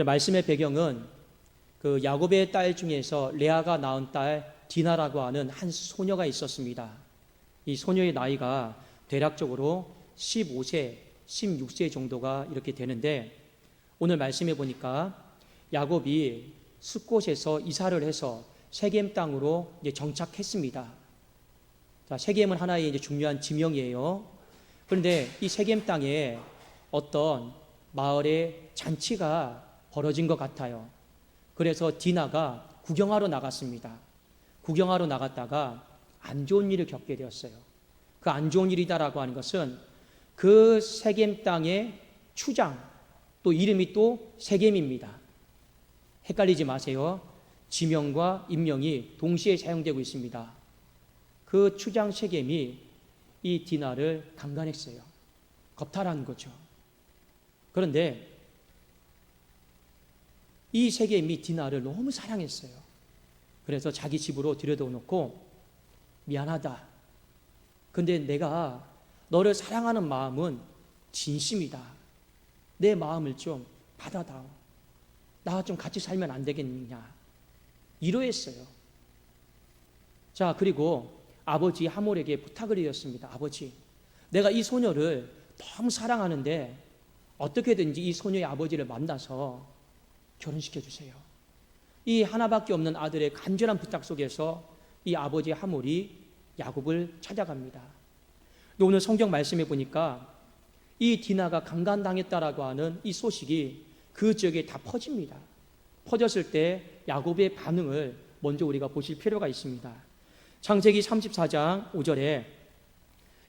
말씀의 배경은 그 야곱의 딸 중에서 레아가 낳은 딸 디나라고 하는 한 소녀가 있었습니다. 이 소녀의 나이가 대략적으로 15세, 16세 정도가 이렇게 되는데 오늘 말씀해 보니까 야곱이 숫곳에서 이사를 해서 세겜 땅으로 이제 정착했습니다. 자, 세겜은 하나의 이제 중요한 지명이에요. 그런데 이 세겜 땅에 어떤 마을의 잔치가 벌어진 것 같아요. 그래서 디나가 구경하러 나갔습니다. 구경하러 나갔다가 안 좋은 일을 겪게 되었어요. 그 안 좋은 일이다라고 하는 것은 그 세겜 땅의 추장, 또 이름이 또 세겜입니다. 헷갈리지 마세요. 지명과 인명이 동시에 사용되고 있습니다. 그 추장 세겜이 이 디나를 강간했어요. 겁탈한 거죠. 그런데 이 세겜이 디나를 너무 사랑했어요. 그래서 자기 집으로 들여놓고 미안하다. 근데 내가 너를 사랑하는 마음은 진심이다. 내 마음을 좀 받아다오. 나와 좀 같이 살면 안 되겠느냐. 이러했어요. 자, 그리고 아버지 하몰에게 부탁을 드렸습니다. 아버지, 내가 이 소녀를 너무 사랑하는데 어떻게든지 이 소녀의 아버지를 만나서 결혼시켜 주세요. 이 하나밖에 없는 아들의 간절한 부탁 속에서 이 아버지 하몰이 야곱을 찾아갑니다. 근데 오늘 성경 말씀에 보니까 이 디나가 강간당했다라고 하는 이 소식이 그 지역에 다 퍼집니다. 퍼졌을 때 야곱의 반응을 먼저 우리가 보실 필요가 있습니다. 창세기 34장 5절에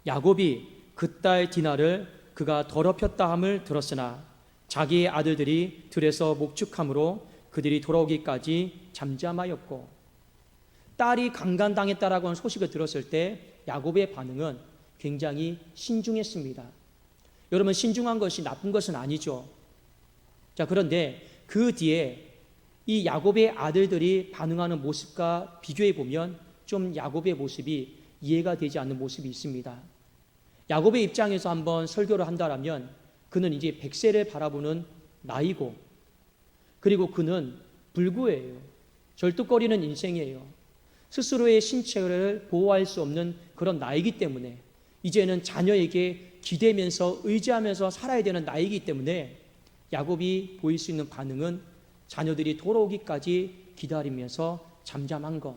야곱이 그딸 디나를 그가 더럽혔다 함을 들었으나 자기의 아들들이 들에서 목축함으로 그들이 돌아오기까지 잠잠하였고 딸이 강간당했다라고 하는 소식을 들었을 때 야곱의 반응은 굉장히 신중했습니다. 여러분 신중한 것이 나쁜 것은 아니죠. 자 그런데 그 뒤에 이 야곱의 아들들이 반응하는 모습과 비교해 보면 좀 야곱의 모습이 이해가 되지 않는 모습이 있습니다. 야곱의 입장에서 한번 설교를 한다라면 그는 이제 백세를 바라보는 나이고 그리고 그는 불구예요. 절뚝거리는 인생이에요. 스스로의 신체를 보호할 수 없는 그런 나이기 때문에 이제는 자녀에게 기대면서 의지하면서 살아야 되는 나이기 때문에 야곱이 보일 수 있는 반응은 자녀들이 돌아오기까지 기다리면서 잠잠한 것.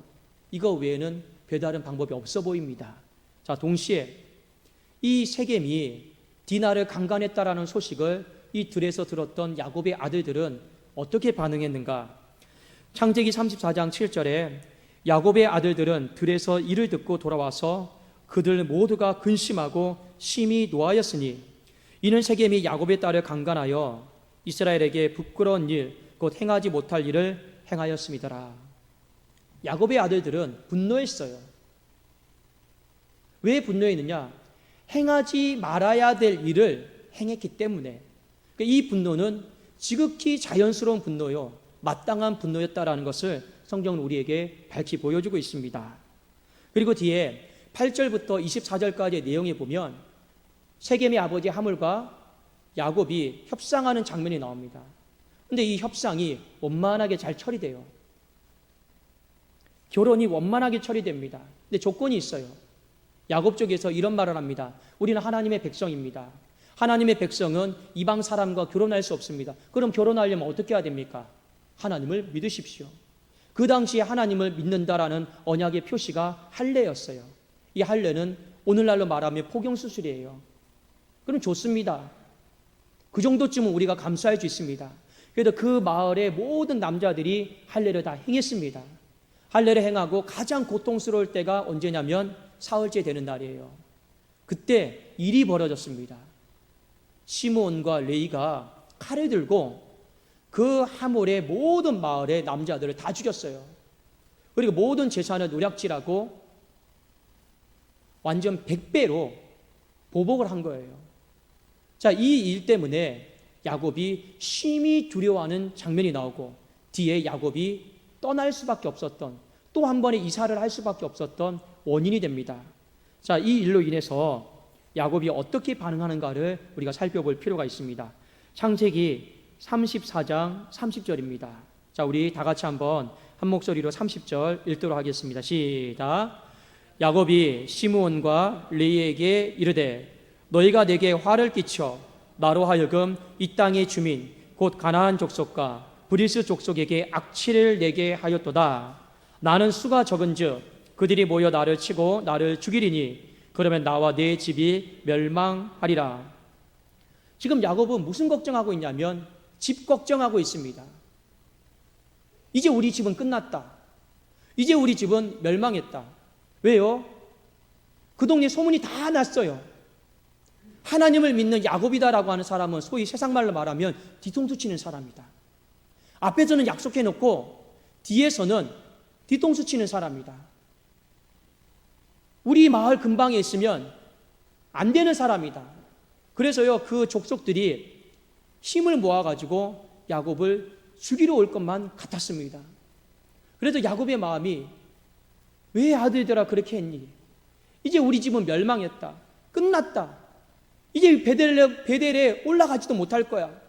이거 외에는 별다른 방법이 없어 보입니다. 자, 동시에 이 세겜이 디나를 강간했다라는 소식을 이 들에서 들었던 야곱의 아들들은 어떻게 반응했는가? 창세기 34장 7절에 야곱의 아들들은 들에서 이를 듣고 돌아와서 그들 모두가 근심하고 심히 노하였으니 이는 세겜이 야곱의 딸을 강간하여 이스라엘에게 부끄러운 일, 곧 행하지 못할 일을 행하였음이더라. 야곱의 아들들은 분노했어요. 왜 분노했느냐? 행하지 말아야 될 일을 행했기 때문에 그러니까 이 분노는 지극히 자연스러운 분노요, 마땅한 분노였다라는 것을 성경은 우리에게 밝히 보여주고 있습니다. 그리고 뒤에 8절부터 24절까지의 내용에 보면 세겜의 아버지 하물과 야곱이 협상하는 장면이 나옵니다. 근데 이 협상이 원만하게 잘 처리돼요. 결혼이 원만하게 처리됩니다. 근데 조건이 있어요. 야곱 쪽에서 이런 말을 합니다. 우리는 하나님의 백성입니다. 하나님의 백성은 이방 사람과 결혼할 수 없습니다. 그럼 결혼하려면 어떻게 해야 됩니까? 하나님을 믿으십시오. 그 당시에 하나님을 믿는다라는 언약의 표시가 할례였어요. 이 할례는 오늘날로 말하면 포경 수술이에요. 그럼 좋습니다. 그 정도쯤은 우리가 감수할 수 있습니다. 그래도 그 마을의 모든 남자들이 할례를 다 행했습니다. 할례를 행하고 가장 고통스러울 때가 언제냐면 사흘째 되는 날이에요. 그때 일이 벌어졌습니다. 시몬과 레이가 칼을 들고 그 하몰의 모든 마을의 남자들을 다 죽였어요. 그리고 모든 재산을 노략질하고 완전 100배로 보복을 한 거예요. 자, 이 일 때문에 야곱이 심히 두려워하는 장면이 나오고 뒤에 야곱이 떠날 수밖에 없었던 또 한 번의 이사를 할 수밖에 없었던 원인이 됩니다. 자, 이 일로 인해서 야곱이 어떻게 반응하는가를 우리가 살펴볼 필요가 있습니다. 창세기 34장 30절입니다. 자, 우리 다 같이 한번 한 목소리로 30절 읽도록 하겠습니다. 시작. 야곱이 시므온과 레이에게 이르되 너희가 내게 화를 끼쳐 나로 하여금 이 땅의 주민 곧 가나안 족속과 브리스 족속에게 악취를 내게 하였도다. 나는 수가 적은즉 그들이 모여 나를 치고 나를 죽이리니 그러면 나와 내 집이 멸망하리라. 지금 야곱은 무슨 걱정하고 있냐면 집 걱정하고 있습니다. 이제 우리 집은 끝났다. 이제 우리 집은 멸망했다. 왜요? 그 동네 소문이 다 났어요. 하나님을 믿는 야곱이다라고 하는 사람은 소위 세상 말로 말하면 뒤통수 치는 사람이다. 앞에서는 약속해 놓고 뒤에서는 뒤통수 치는 사람이다. 우리 마을 근방에 있으면 안 되는 사람이다. 그래서요, 그 족속들이 힘을 모아가지고 야곱을 죽이러 올 것만 같았습니다. 그래도 야곱의 마음이 왜 아들들아 그렇게 했니? 이제 우리 집은 멸망했다. 끝났다. 이제 베델레, 베델에 올라가지도 못할 거야.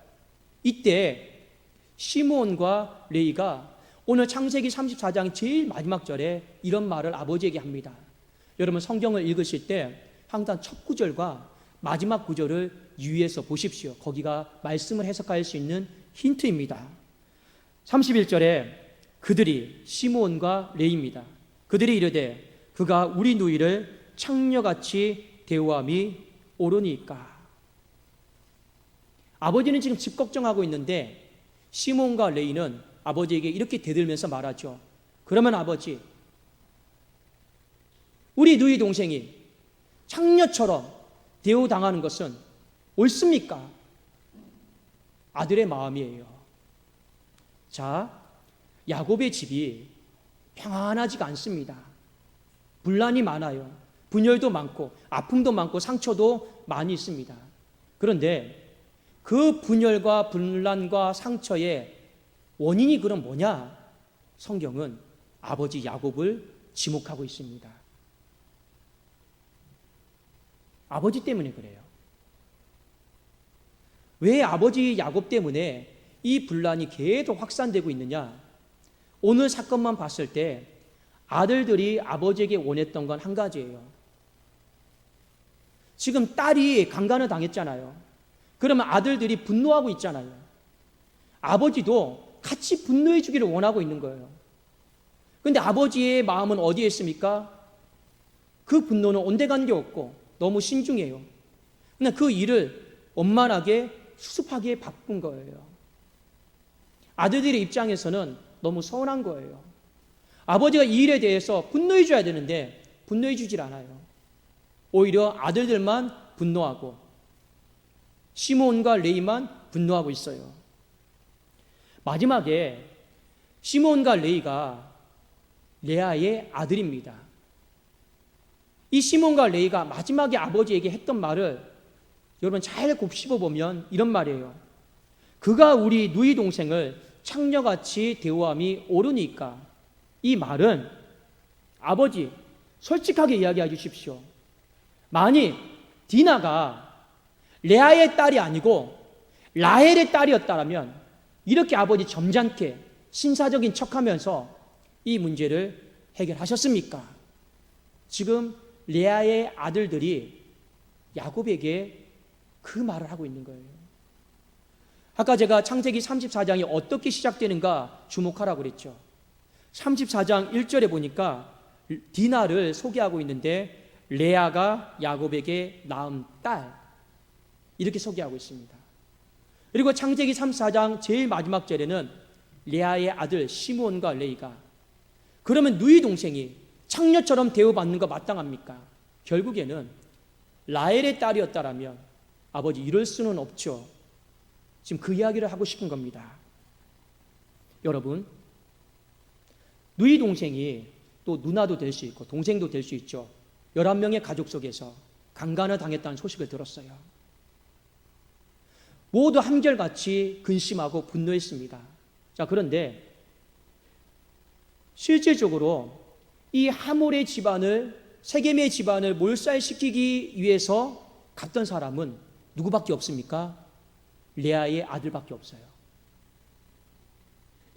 이때 시므온과 레이가 오늘 창세기 34장 제일 마지막 절에 이런 말을 아버지에게 합니다. 여러분 성경을 읽으실 때 항상 첫 구절과 마지막 구절을 유의해서 보십시오. 거기가 말씀을 해석할 수 있는 힌트입니다. 31절에 그들이 시므온과 레이입니다. 그들이 이르되 그가 우리 누이를 창녀같이 대우함이 옳으니까. 아버지는 지금 집 걱정하고 있는데 시몬과 레이는 아버지에게 이렇게 대들면서 말하죠. 그러면 아버지, 우리 누이 동생이 창녀처럼 대우당하는 것은 옳습니까? 아들의 마음이에요. 자, 야곱의 집이 평안하지가 않습니다. 분란이 많아요. 분열도 많고 아픔도 많고 상처도 많이 있습니다. 그런데 그 분열과 분란과 상처의 원인이 그럼 뭐냐? 성경은 아버지 야곱을 지목하고 있습니다. 아버지 때문에 그래요. 왜 아버지 야곱 때문에 이 분란이 계속 확산되고 있느냐? 오늘 사건만 봤을 때 아들들이 아버지에게 원했던 건 한 가지예요. 지금 딸이 강간을 당했잖아요. 그러면 아들들이 분노하고 있잖아요. 아버지도 같이 분노해 주기를 원하고 있는 거예요. 근데 아버지의 마음은 어디에 있습니까? 그 분노는 온데간데 없고 너무 신중해요. 그냥 그 일을 원만하게 수습하기에 바쁜 거예요. 아들들의 입장에서는 너무 서운한 거예요. 아버지가 이 일에 대해서 분노해 줘야 되는데 분노해 주질 않아요. 오히려 아들들만 분노하고 시몬과 레이만 분노하고 있어요. 마지막에 시몬과 레이가 레아의 아들입니다. 이 시몬과 레이가 마지막에 아버지에게 했던 말을 여러분 잘 곱씹어 보면 이런 말이에요. 그가 우리 누이 동생을 창녀같이 대우함이 옳으니까 이 말은 아버지 솔직하게 이야기해 주십시오. 만일 디나가 레아의 딸이 아니고 라헬의 딸이었다면 이렇게 아버지 점잖게 신사적인 척하면서 이 문제를 해결하셨습니까? 지금 레아의 아들들이 야곱에게 그 말을 하고 있는 거예요. 아까 제가 창세기 34장이 어떻게 시작되는가 주목하라고 그랬죠. 34장 1절에 보니까 디나를 소개하고 있는데 레아가 야곱에게 낳은 딸 이렇게 소개하고 있습니다. 그리고 창세기 34장 제일 마지막 절에는 레아의 아들 시므온과 레이가 그러면 누이 동생이 창녀처럼 대우받는 거 마땅합니까? 결국에는 라헬의 딸이었다라면 아버지 이럴 수는 없죠. 지금 그 이야기를 하고 싶은 겁니다. 여러분, 누이 동생이 또 누나도 될 수 있고 동생도 될 수 있죠. 11명의 가족 속에서 강간을 당했다는 소식을 들었어요. 모두 한결같이 근심하고 분노했습니다. 자, 그런데 실질적으로 이 하몰의 집안을 세겜의 집안을 몰살시키기 위해서 갔던 사람은 누구밖에 없습니까? 레아의 아들밖에 없어요.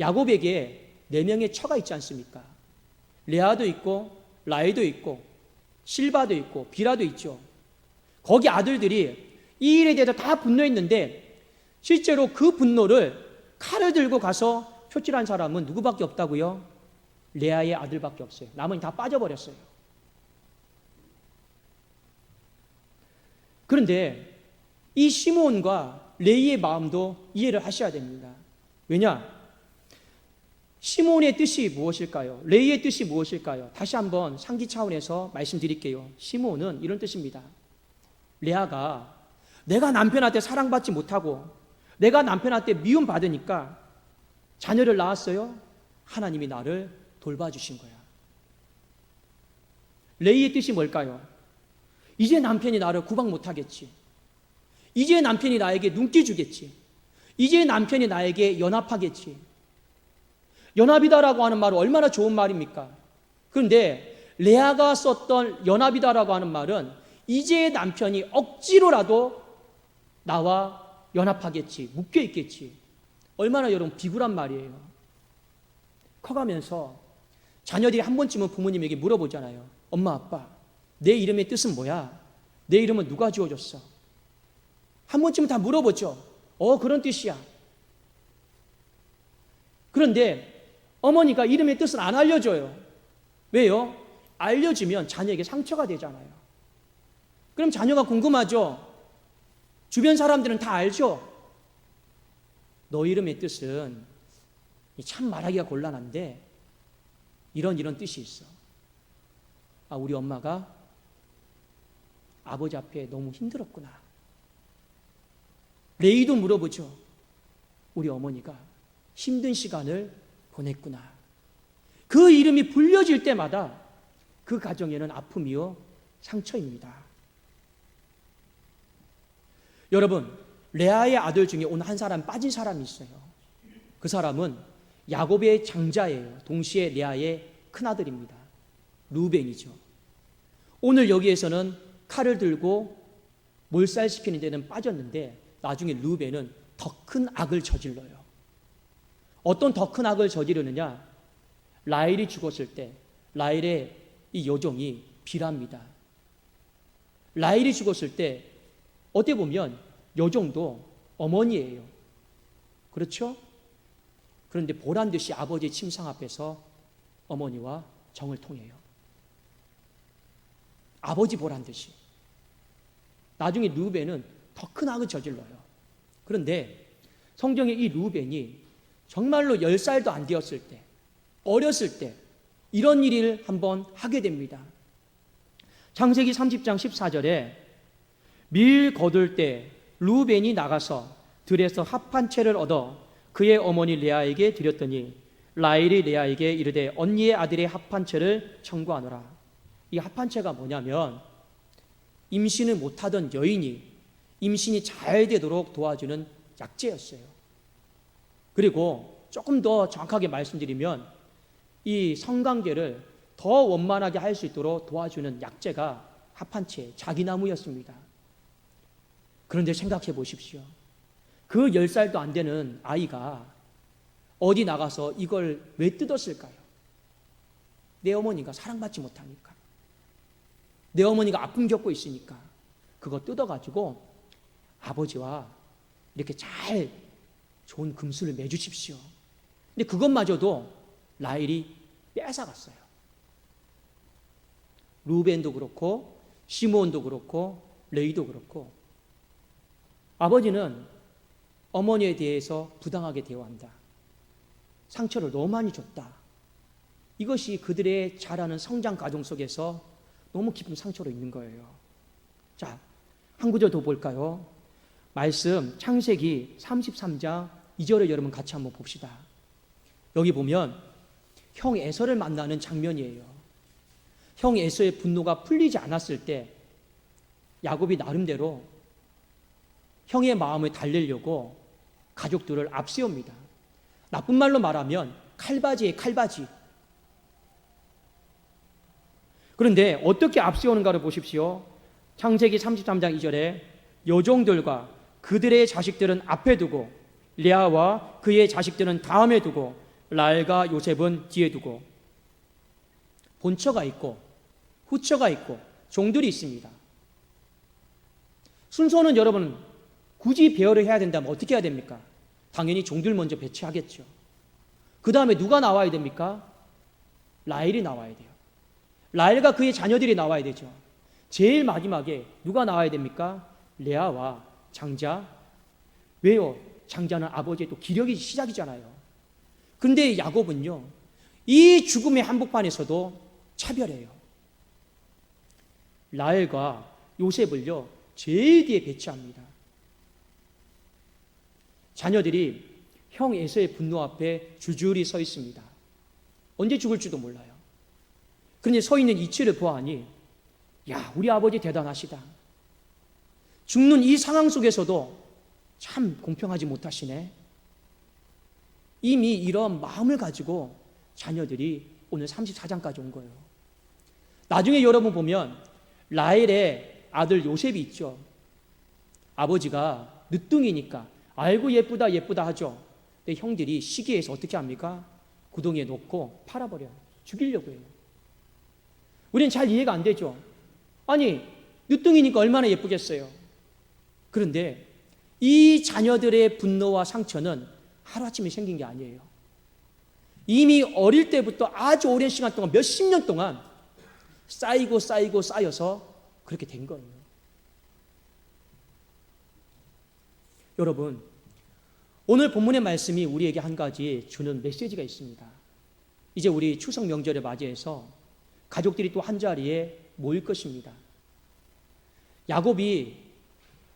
야곱에게 네 명의 처가 있지 않습니까? 레아도 있고 라이도 있고 실바도 있고 비라도 있죠. 거기 아들들이 이 일에 대해서 다 분노했는데 실제로 그 분노를 칼을 들고 가서 표출한 사람은 누구밖에 없다고요? 레아의 아들밖에 없어요. 나머지 다 빠져버렸어요. 그런데 이 시몬과 레이의 마음도 이해를 하셔야 됩니다. 왜냐? 시몬의 뜻이 무엇일까요? 레이의 뜻이 무엇일까요? 다시 한번 상기 차원에서 말씀드릴게요. 시몬은 이런 뜻입니다. 레아가 내가 남편한테 사랑받지 못하고 내가 남편한테 미움받으니까 자녀를 낳았어요. 하나님이 나를 돌봐주신 거야. 레이의 뜻이 뭘까요? 이제 남편이 나를 구박 못하겠지. 이제 남편이 나에게 눈기 주겠지. 이제 남편이 나에게 연합하겠지. 연합이다라고 하는 말은 얼마나 좋은 말입니까? 그런데 레아가 썼던 연합이다라고 하는 말은 이제 남편이 억지로라도 나와 연합하겠지, 묶여 있겠지. 얼마나 여러분 비굴한 말이에요. 커가면서 자녀들이 한 번쯤은 부모님에게 물어보잖아요. 엄마, 아빠, 내 이름의 뜻은 뭐야? 내 이름은 누가 지어줬어? 한 번쯤은 다 물어보죠. 어, 그런 뜻이야. 그런데 어머니가 이름의 뜻을 안 알려줘요. 왜요? 알려주면 자녀에게 상처가 되잖아요. 그럼 자녀가 궁금하죠? 주변 사람들은 다 알죠? 너 이름의 뜻은 참 말하기가 곤란한데 이런 이런 뜻이 있어. 아, 우리 엄마가 아버지 앞에 너무 힘들었구나. 레이도 물어보죠. 우리 어머니가 힘든 시간을 보냈구나. 그 이름이 불려질 때마다 그 가정에는 아픔이요, 상처입니다. 여러분, 레아의 아들 중에 오늘 한 사람 빠진 사람이 있어요. 그 사람은 야곱의 장자예요. 동시에 레아의 큰아들입니다. 루벤이죠. 오늘 여기에서는 칼을 들고 몰살시키는 데는 빠졌는데 나중에 루벤은 더 큰 악을 저질러요. 어떤 더 큰 악을 저지르느냐? 라일이 죽었을 때 라일의 이 여종이 비랍니다. 라일이 죽었을 때 어떻게 보면 여종도 어머니예요. 그렇죠? 그런데 보란 듯이 아버지의 침상 앞에서 어머니와 정을 통해요. 아버지 보란 듯이. 나중에 루벤은 더 큰 악을 저질러요. 그런데 성경에 이 루벤이 정말로 10살도 안 되었을 때, 어렸을 때, 이런 일을 한번 하게 됩니다. 창세기 30장 14절에 밀 거둘 때 루벤이 나가서 들에서 합한 채를 얻어 그의 어머니 레아에게 드렸더니 라일이 레아에게 이르되 언니의 아들의 합한 채를 청구하노라. 이 합한 채가 뭐냐면 임신을 못하던 여인이 임신이 잘 되도록 도와주는 약재였어요. 그리고 조금 더 정확하게 말씀드리면 이 성관계를 더 원만하게 할 수 있도록 도와주는 약재가 합한채 자기나무였습니다. 그런데 생각해 보십시오. 그 10살도 안 되는 아이가 어디 나가서 이걸 왜 뜯었을까요? 내 어머니가 사랑받지 못하니까. 내 어머니가 아픔 겪고 있으니까. 그거 뜯어가지고 아버지와 이렇게 잘 좋은 금수를 매주십시오. 근데 그것마저도 라일이 뺏어갔어요. 루벤도 그렇고 시몬도 그렇고 레이도 그렇고 아버지는 어머니에 대해서 부당하게 대우한다. 상처를 너무 많이 줬다. 이것이 그들의 자라는 성장 과정 속에서 너무 깊은 상처로 있는 거예요. 자, 한 구절 더 볼까요? 말씀 창세기 33장 2절을 여러분 같이 한번 봅시다. 여기 보면 형 에서를 만나는 장면이에요. 형 에서의 분노가 풀리지 않았을 때 야곱이 나름대로 형의 마음을 달래려고 가족들을 앞세웁니다. 나쁜 말로 말하면 칼바지에 칼바지. 그런데 어떻게 앞세우는가를 보십시오. 창세기 33장 2절에 여종들과 그들의 자식들은 앞에 두고 레아와 그의 자식들은 다음에 두고 라엘과 요셉은 뒤에 두고 본처가 있고 후처가 있고 종들이 있습니다. 순서는 여러분 굳이 배열을 해야 된다면 어떻게 해야 됩니까? 당연히 종들 먼저 배치하겠죠. 그 다음에 누가 나와야 됩니까? 라엘이 나와야 돼요. 라엘과 그의 자녀들이 나와야 되죠. 제일 마지막에 누가 나와야 됩니까? 레아와 장자. 왜요? 장자는 아버지의 또 기력이 시작이잖아요. 근데 야곱은요, 이 죽음의 한복판에서도 차별해요. 라엘과 요셉을요, 제일 뒤에 배치합니다. 자녀들이 형 에서의 분노 앞에 줄줄이 서 있습니다. 언제 죽을지도 몰라요. 그런데 서 있는 이치를 보아하니, 야, 우리 아버지 대단하시다. 죽는 이 상황 속에서도 참 공평하지 못하시네. 이미 이런 마음을 가지고 자녀들이 오늘 34장까지 온 거예요. 나중에 여러분 보면 라헬의 아들 요셉이 있죠. 아버지가 늦둥이니까 알고 예쁘다 예쁘다 하죠. 근데 형들이 시기해서 어떻게 합니까? 구덩이에 놓고 팔아버려요. 죽이려고 해요. 우리는 잘 이해가 안 되죠. 아니 늦둥이니까 얼마나 예쁘겠어요. 그런데 이 자녀들의 분노와 상처는 하루아침에 생긴 게 아니에요. 이미 어릴 때부터 아주 오랜 시간 동안 몇십 년 동안 쌓이고 쌓이고 쌓여서 그렇게 된 거예요. 여러분, 오늘 본문의 말씀이 우리에게 한 가지 주는 메시지가 있습니다. 이제 우리 추석 명절을 맞이해서 가족들이 또 한 자리에 모일 것입니다. 야곱이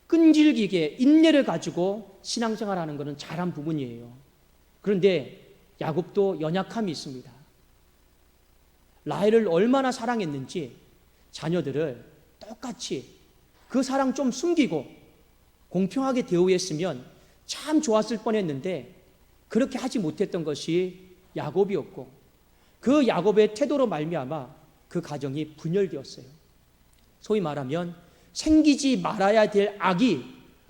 끈질기게 인내를 가지고 신앙생활하는 것은 잘한 부분이에요. 그런데 야곱도 연약함이 있습니다. 라헬을 얼마나 사랑했는지 자녀들을 똑같이 그 사랑 좀 숨기고 공평하게 대우했으면 참 좋았을 뻔했는데 그렇게 하지 못했던 것이 야곱이었고 그 야곱의 태도로 말미암아 그 가정이 분열되었어요. 소위 말하면 생기지 말아야 될 악이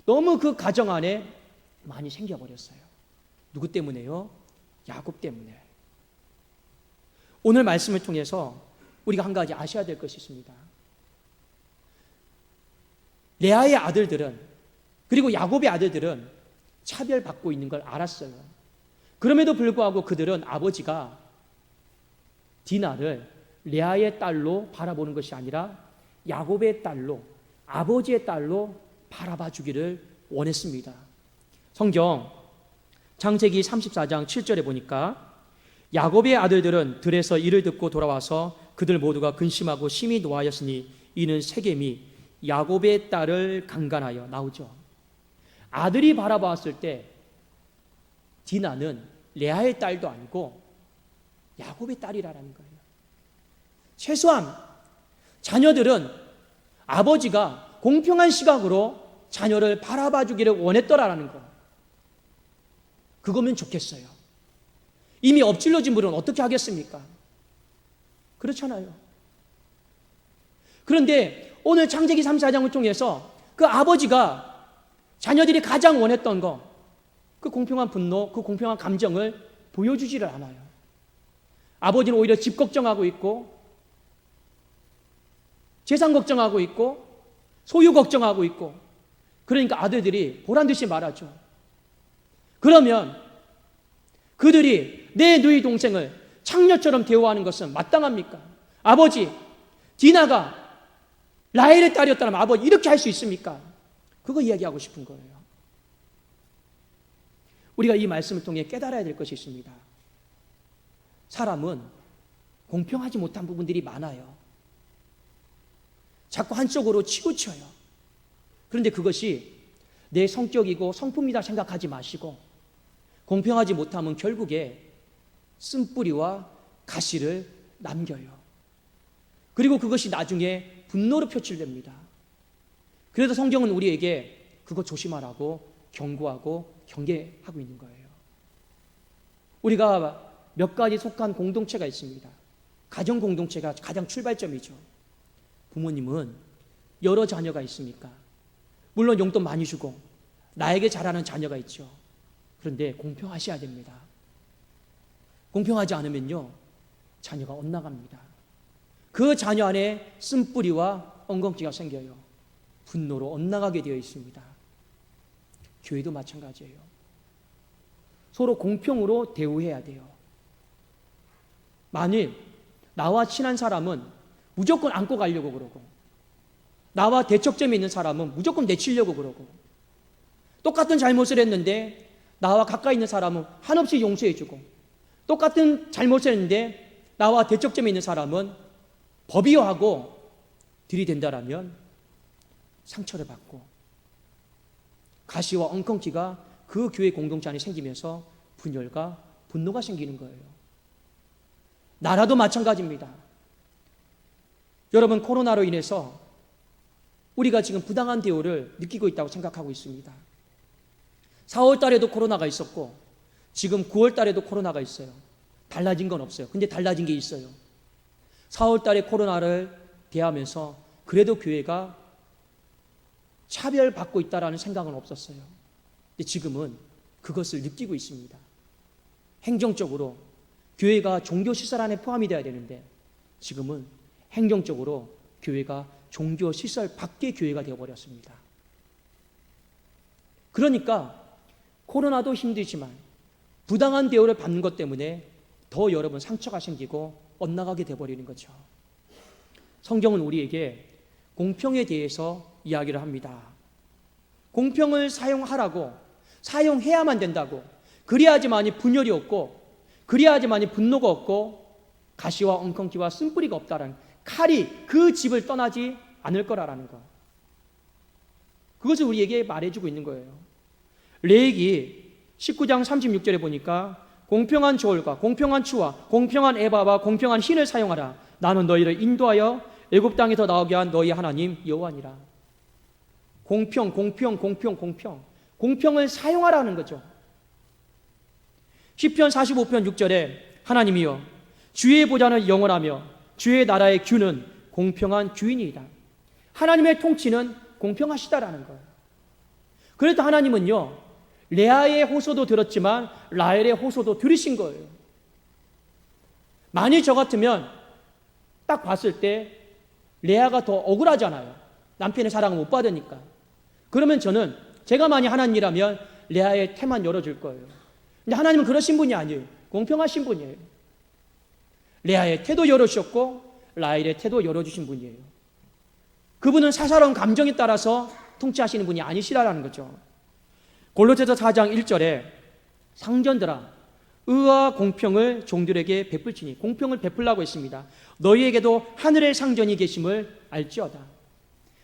너무 그 가정 안에 많이 생겨버렸어요. 누구 때문에요? 야곱 때문에. 오늘 말씀을 통해서 우리가 한 가지 아셔야 될 것이 있습니다. 레아의 아들들은 그리고 야곱의 아들들은 차별받고 있는 걸 알았어요. 그럼에도 불구하고 그들은 아버지가 디나를 레아의 딸로 바라보는 것이 아니라 야곱의 딸로 아버지의 딸로 바라봐 주기를 원했습니다. 성경 창세기 34장 7절에 보니까 야곱의 아들들은 들에서 이를 듣고 돌아와서 그들 모두가 근심하고 심히 노하였으니 이는 세겜이 야곱의 딸을 강간하여 나오죠. 아들이 바라봤을 때 디나는 레아의 딸도 아니고 야곱의 딸이라는 거예요. 최소한 자녀들은 아버지가 공평한 시각으로 자녀를 바라봐 주기를 원했더라라는 거. 그거면 좋겠어요. 이미 엎질러진 분은 어떻게 하겠습니까? 그렇잖아요. 그런데 오늘 창세기 3, 4장을 통해서 그 아버지가 자녀들이 가장 원했던 거, 그 공평한 분노, 그 공평한 감정을 보여주지를 않아요. 아버지는 오히려 집 걱정하고 있고, 재산 걱정하고 있고, 소유 걱정하고 있고, 그러니까 아들들이 보란 듯이 말하죠. 그러면 그들이 내 누이 동생을 창녀처럼 대우하는 것은 마땅합니까? 아버지, 디나가 라헬의 딸이었다면 아버지 이렇게 할 수 있습니까? 그거 이야기하고 싶은 거예요. 우리가 이 말씀을 통해 깨달아야 될 것이 있습니다. 사람은 공평하지 못한 부분들이 많아요. 자꾸 한쪽으로 치우쳐요. 그런데 그것이 내 성격이고 성품이다 생각하지 마시고 공평하지 못하면 결국에 쓴뿌리와 가시를 남겨요. 그리고 그것이 나중에 분노로 표출됩니다. 그래서 성경은 우리에게 그거 조심하라고 경고하고 경계하고 있는 거예요. 우리가 몇 가지 속한 공동체가 있습니다. 가정 공동체가 가장 출발점이죠. 부모님은 여러 자녀가 있습니까? 물론 용돈 많이 주고 나에게 잘하는 자녀가 있죠. 그런데 공평하셔야 됩니다. 공평하지 않으면요. 자녀가 엇나갑니다. 그 자녀 안에 쓴뿌리와 엉겅지가 생겨요. 분노로 엇나가게 되어 있습니다. 교회도 마찬가지예요. 서로 공평으로 대우해야 돼요. 만일 나와 친한 사람은 무조건 안고 가려고 그러고 나와 대척점에 있는 사람은 무조건 내치려고 그러고 똑같은 잘못을 했는데 나와 가까이 있는 사람은 한없이 용서해주고 똑같은 잘못을 했는데 나와 대척점에 있는 사람은 법이어하고 들이댄다라면 상처를 받고 가시와 엉겅퀴가 그 교회 공동체 안에 생기면서 분열과 분노가 생기는 거예요. 나라도 마찬가지입니다. 여러분 코로나로 인해서 우리가 지금 부당한 대우를 느끼고 있다고 생각하고 있습니다. 4월 달에도 코로나가 있었고 지금 9월 달에도 코로나가 있어요. 달라진 건 없어요. 근데 달라진 게 있어요. 4월 달에 코로나를 대하면서 그래도 교회가 차별받고 있다라는 생각은 없었어요. 근데 지금은 그것을 느끼고 있습니다. 행정적으로 교회가 종교 시설 안에 포함이 되어야 되는데 지금은 행정적으로 교회가 종교 시설 밖의 교회가 되어 버렸습니다. 그러니까 코로나도 힘들지만 부당한 대우를 받는 것 때문에 더 여러분 상처가 생기고 엇나가게 되어버리는 거죠. 성경은 우리에게 공평에 대해서 이야기를 합니다. 공평을 사용하라고 사용해야만 된다고 그래야지만이 분열이 없고 그래야지만이 분노가 없고 가시와 엉겅퀴와 쓴뿌리가 없다라는 칼이 그 집을 떠나지 않을 거라라는 거. 그것을 우리에게 말해주고 있는 거예요. 레이기 19장 36절에 보니까 공평한 저울과 공평한 추와 공평한 에바와 공평한 흰을 사용하라. 나는 너희를 인도하여 애굽 땅에서 나오게 한 너희 하나님 여호와니라. 공평, 공평, 공평, 공평. 공평을 사용하라는 거죠. 시편 45편 6절에 하나님이여 주의 보좌는 영원하며 주의 나라의 규는 공평한 규인이다. 하나님의 통치는 공평하시다라는 거예요. 그래도 하나님은요 레아의 호소도 들었지만 라헬의 호소도 들으신 거예요. 만일 저 같으면 딱 봤을 때 레아가 더 억울하잖아요. 남편의 사랑을 못 받으니까. 그러면 저는 제가 만약 하나님이라면 레아의 태만 열어줄 거예요. 근데 하나님은 그러신 분이 아니에요. 공평하신 분이에요. 레아의 태도 열어주셨고 라헬의 태도 열어주신 분이에요. 그분은 사사로운 감정에 따라서 통치하시는 분이 아니시라는 거죠. 골로새서 4장 1절에 상전들아 의와 공평을 종들에게 베풀지니 공평을 베풀라고 했습니다. 너희에게도 하늘의 상전이 계심을 알지어다.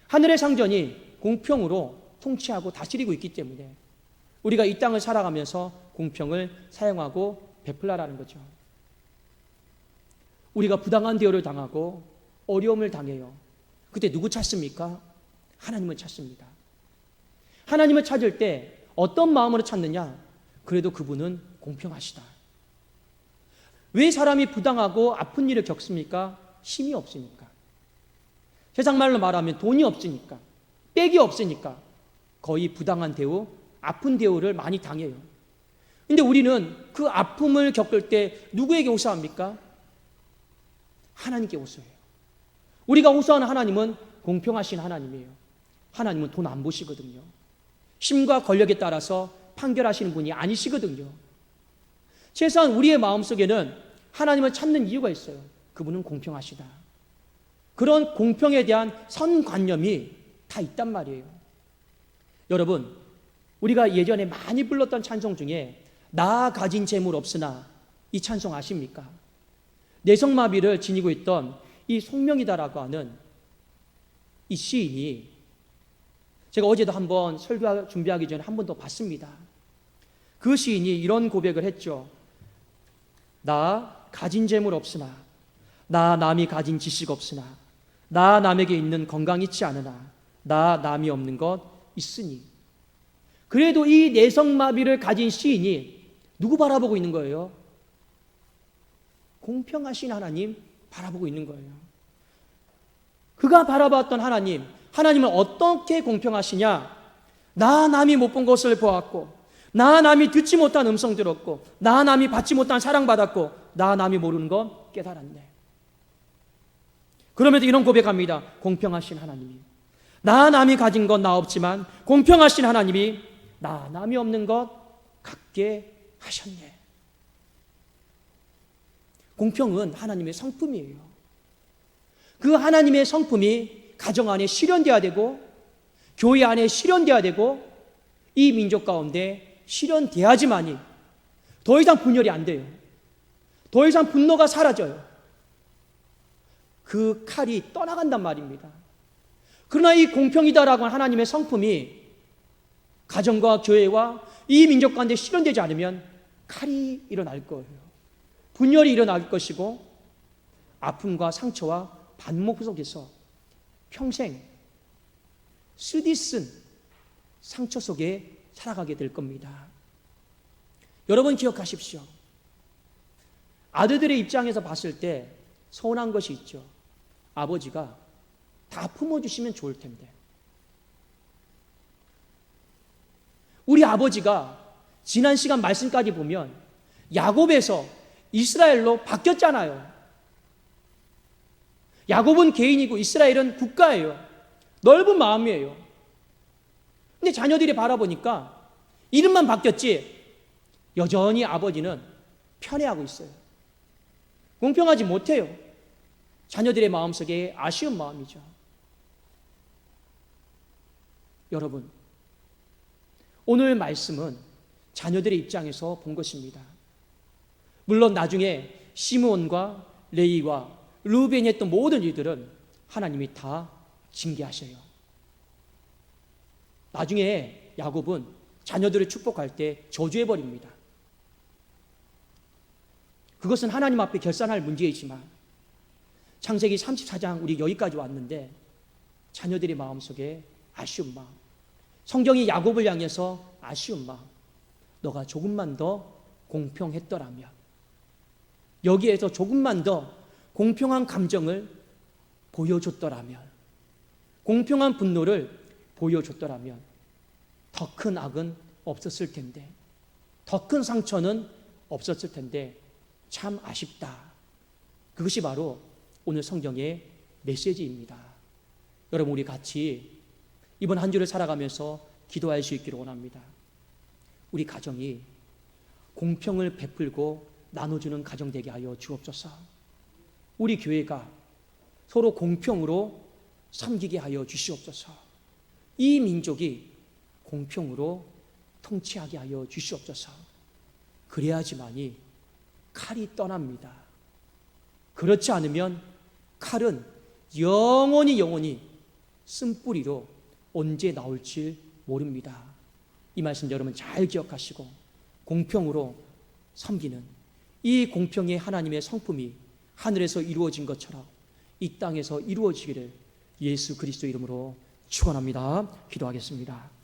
하늘의 상전이 공평으로 통치하고 다스리고 있기 때문에 우리가 이 땅을 살아가면서 공평을 사용하고 베풀라라는 거죠. 우리가 부당한 대우를 당하고 어려움을 당해요. 그때 누구 찾습니까? 하나님을 찾습니다. 하나님을 찾을 때 어떤 마음으로 찾느냐? 그래도 그분은 공평하시다. 왜 사람이 부당하고 아픈 일을 겪습니까? 힘이 없으니까. 세상 말로 말하면 돈이 없으니까. 빽이 없으니까. 거의 부당한 대우, 아픈 대우를 많이 당해요. 근데 우리는 그 아픔을 겪을 때 누구에게 호소합니까? 하나님께 호소해요. 우리가 호소하는 하나님은 공평하신 하나님이에요. 하나님은 돈 안 보시거든요. 힘과 권력에 따라서 판결하시는 분이 아니시거든요. 최소한 우리의 마음속에는 하나님을 찾는 이유가 있어요. 그분은 공평하시다. 그런 공평에 대한 선관념이 다 있단 말이에요. 여러분, 우리가 예전에 많이 불렀던 찬송 중에 나 가진 재물 없으나 이 찬송 아십니까? 내성마비를 지니고 있던 이 송명이다라고 하는 이 시인이 제가 어제도 한번 설교 준비하기 전에 한 번 더 봤습니다. 그 시인이 이런 고백을 했죠. 나 가진 재물 없으나, 나 남이 가진 지식 없으나, 나 남에게 있는 건강 있지 않으나, 나 남이 없는 것 있으니. 그래도 이 내성마비를 가진 시인이 누구 바라보고 있는 거예요? 공평하신 하나님 바라보고 있는 거예요. 그가 바라봤던 하나님, 하나님은 어떻게 공평하시냐? 나 남이 못 본 것을 보았고, 나 남이 듣지 못한 음성 들었고, 나 남이 받지 못한 사랑 받았고, 나 남이 모르는 거 깨달았네. 그럼에도 이런 고백합니다. 공평하신 하나님이 나 남이 가진 건나 없지만 공평하신 하나님이 나 남이 없는 것 갖게 하셨네. 공평은 하나님의 성품이에요. 그 하나님의 성품이 가정 안에 실현돼야 되고 교회 안에 실현돼야 되고 이 민족 가운데 실현돼야지만이 더 이상 분열이 안 돼요. 더 이상 분노가 사라져요. 그 칼이 떠나간단 말입니다. 그러나 이 공평이다라고 하는 하나님의 성품이 가정과 교회와 이 민족 가운데 실현되지 않으면 칼이 일어날 거예요. 분열이 일어날 것이고 아픔과 상처와 반목 속에서 평생 쓰디쓴 상처 속에 살아가게 될 겁니다. 여러분 기억하십시오. 아들들의 입장에서 봤을 때 서운한 것이 있죠. 아버지가 다 품어주시면 좋을 텐데. 우리 아버지가 지난 시간 말씀까지 보면 야곱에서 이스라엘로 바뀌었잖아요. 야곱은 개인이고 이스라엘은 국가예요. 넓은 마음이에요. 근데 자녀들이 바라보니까 이름만 바뀌었지 여전히 아버지는 편애하고 있어요. 공평하지 못해요. 자녀들의 마음속에 아쉬운 마음이죠. 여러분, 오늘 말씀은 자녀들의 입장에서 본 것입니다. 물론 나중에 시므온과 레이와 루벤이 했던 모든 일들은 하나님이 다 징계하셔요. 나중에 야곱은 자녀들을 축복할 때 저주해 버립니다. 그것은 하나님 앞에 결산할 문제이지만 창세기 34장 우리 여기까지 왔는데 자녀들의 마음속에 아쉬운 마음 성경이 야곱을 향해서 아쉬운 마음 너가 조금만 더 공평했더라면 여기에서 조금만 더 공평한 감정을 보여줬더라면 공평한 분노를 보여줬더라면 더 큰 악은 없었을 텐데 더 큰 상처는 없었을 텐데 참 아쉽다. 그것이 바로 오늘 성경의 메시지입니다. 여러분 우리 같이 이번 한 주를 살아가면서 기도할 수 있기를 원합니다. 우리 가정이 공평을 베풀고 나눠주는 가정 되게 하여 주옵소서. 우리 교회가 서로 공평으로 섬기게 하여 주시옵소서. 이 민족이 공평으로 통치하게 하여 주시옵소서. 그래야지만이 칼이 떠납니다. 그렇지 않으면 칼은 영원히 영원히 쓴뿌리로 언제 나올지 모릅니다. 이 말씀 여러분 잘 기억하시고 공평으로 섬기는 이 공평의 하나님의 성품이 하늘에서 이루어진 것처럼 이 땅에서 이루어지기를 예수 그리스도 이름으로 축원합니다. 기도하겠습니다.